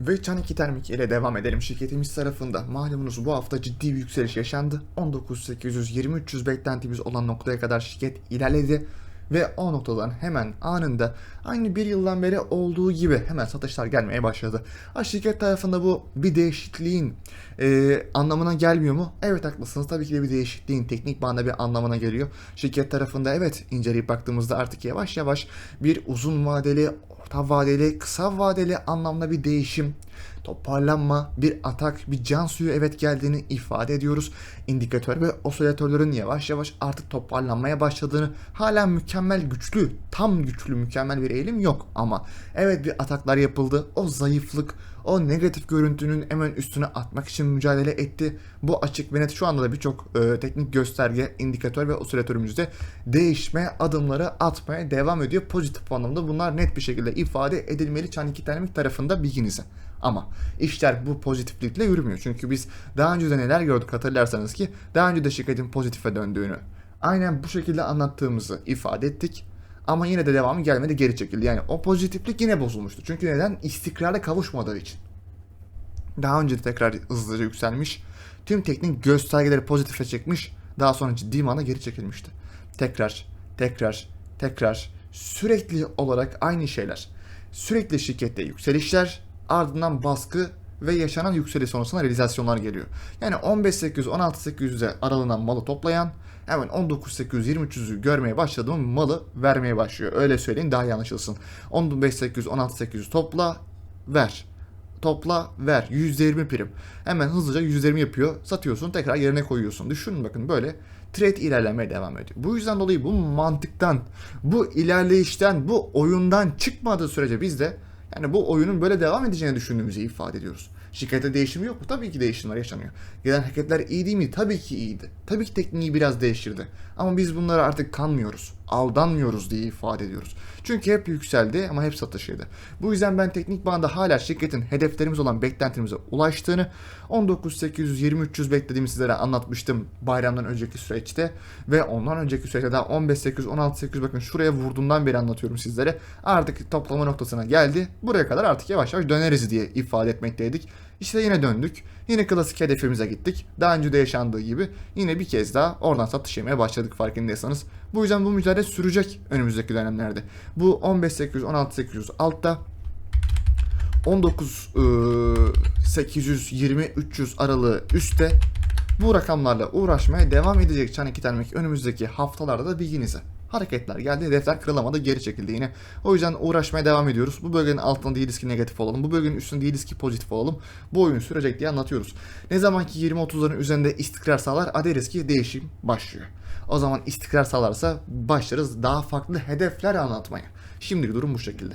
Ve 2 Termik ile devam edelim. Şirketimiz tarafında malumunuz bu hafta ciddi bir yükseliş yaşandı. 19.800-2300 beklentimiz olan noktaya kadar şirket ilerledi. Ve o noktadan hemen anında aynı bir yıldan beri olduğu gibi hemen satışlar gelmeye başladı. Ha, şirket tarafında bu bir değişikliğin e, anlamına gelmiyor mu? Evet haklısınız. Tabii ki de bir değişikliğin teknik bağında bir anlamına geliyor. Şirket tarafında evet inceleyip baktığımızda artık yavaş yavaş bir uzun vadeli, orta vadeli, kısa vadeli anlamda bir değişim toparlanma, bir atak, bir can suyu evet geldiğini ifade ediyoruz. İndikatör ve osilatörlerin yavaş yavaş artık toparlanmaya başladığını, hala mükemmel güçlü, tam güçlü mükemmel bir eğilim yok ama evet bir ataklar yapıldı. O zayıflık, o negatif görüntünün hemen üstüne atmak için mücadele etti. Bu açık ve net şu anda da birçok e, teknik gösterge, indikatör ve osilatörümüzde değişme adımları atmaya devam ediyor. Pozitif anlamda bunlar net bir şekilde ifade edilmeli Çan 2 Termik tarafında bilginize. Ama işler bu pozitiflikle yürümüyor. Çünkü biz daha önce de neler gördük hatırlarsanız ki daha önce de şirketin pozitife döndüğünü aynen bu şekilde anlattığımızı ifade ettik. Ama yine de devamı gelmedi geri çekildi. Yani o pozitiflik yine bozulmuştu. Çünkü neden? İstikrara kavuşmadığı için. Daha önce de tekrar hızlıca yükselmiş. Tüm teknik göstergeleri pozitife çekmiş. Daha sonra ciddi manada geri çekilmişti. Tekrar, tekrar, tekrar sürekli olarak aynı şeyler. Sürekli şirkette yükselişler, ardından baskı ve yaşanan yükseliş sonrasında realizasyonlar geliyor. Yani 15.800-16.800'e aralığından malı toplayan hemen 19.800-2300'ü görmeye başladı mı malı vermeye başlıyor. Öyle söyleyin daha iyi anlaşılsın. 15.800-16.800 topla ver. Topla ver. %20 prim. Hemen hızlıca %20 yapıyor. Satıyorsun tekrar yerine koyuyorsun. Düşünün bakın böyle trade ilerlemeye devam ediyor. Bu yüzden dolayı bu mantıktan, bu ilerleyişten, bu oyundan çıkmadığı sürece biz de yani bu oyunun böyle devam edeceğini düşündüğümüzü ifade ediyoruz. Şirkette değişim yok mu? Tabii ki değişimler yaşanıyor. Gelen hareketler iyi değil mi? Tabii ki iyiydi. Tabii ki tekniği biraz değiştirdi. Ama biz bunlara artık kanmıyoruz. Aldanmıyoruz diye ifade ediyoruz. Çünkü hep yükseldi ama hep satışıydı. Bu yüzden ben teknik bağında hala şirketin hedeflerimiz olan beklentimize ulaştığını 19.800-2300 beklediğimi sizlere anlatmıştım bayramdan önceki süreçte ve ondan önceki süreçte daha 15.800-16.800 bakın şuraya vurduğundan beri anlatıyorum sizlere. Artık toplama noktasına geldi. Buraya kadar artık yavaş yavaş döneriz diye ifade etmekteydik. İşte yine döndük. Yine klasik hedefimize gittik. Daha önce de yaşandığı gibi yine bir kez daha oradan satış yemeye başladık farkındaysanız. Bu yüzden bu mücadele sürecek önümüzdeki dönemlerde. Bu 15.800-16.800 altta 19 820-300 aralığı üstte bu rakamlarla uğraşmaya devam edecek Çan 2 Termik önümüzdeki haftalarda da bilginize. Hareketler geldi, hedefler kırılamadı, geri çekildi yine. O yüzden uğraşmaya devam ediyoruz. Bu bölgenin altında değiliz ki negatif olalım. Bu bölgenin üstünde değiliz ki pozitif olalım. Bu oyun sürecek diye anlatıyoruz. Ne zaman ki 20-30'ların üzerinde istikrar sağlar, aderiz ki değişim başlıyor. O zaman istikrar sağlarsa başlarız daha farklı hedefler anlatmaya. Şimdilik durum bu şekilde.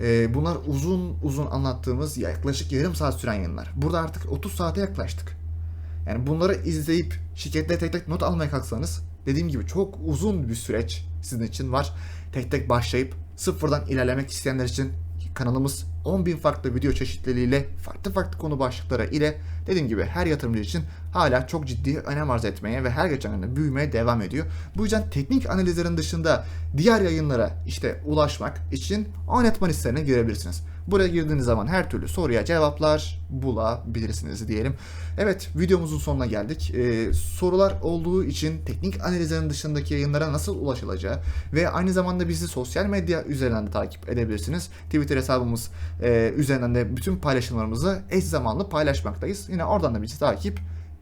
E, bunlar uzun uzun anlattığımız yaklaşık yarım saat süren yayınlar. Burada artık 30 saate yaklaştık. Yani bunları izleyip şirketle tek tek not almaya kalksanız dediğim gibi çok uzun bir süreç sizin için var. Tek tek başlayıp sıfırdan ilerlemek isteyenler için kanalımız 10.000 farklı video çeşitliliğiyle farklı farklı konu başlıkları ile dediğim gibi her yatırımcı için hala çok ciddi önem arz etmeye ve her geçen gün büyümeye devam ediyor. Bu yüzden teknik analizlerin dışında diğer yayınlara işte ulaşmak için Anetman listesine girebilirsiniz. Buraya girdiğiniz zaman her türlü soruya cevaplar bulabilirsiniz diyelim. Evet videomuzun sonuna geldik. Ee, sorular olduğu için teknik analizlerin dışındaki yayınlara nasıl ulaşılacağı ve aynı zamanda bizi sosyal medya üzerinden de takip edebilirsiniz. Twitter hesabımız e, üzerinden de bütün paylaşımlarımızı eş zamanlı paylaşmaktayız. Yine oradan da bizi takip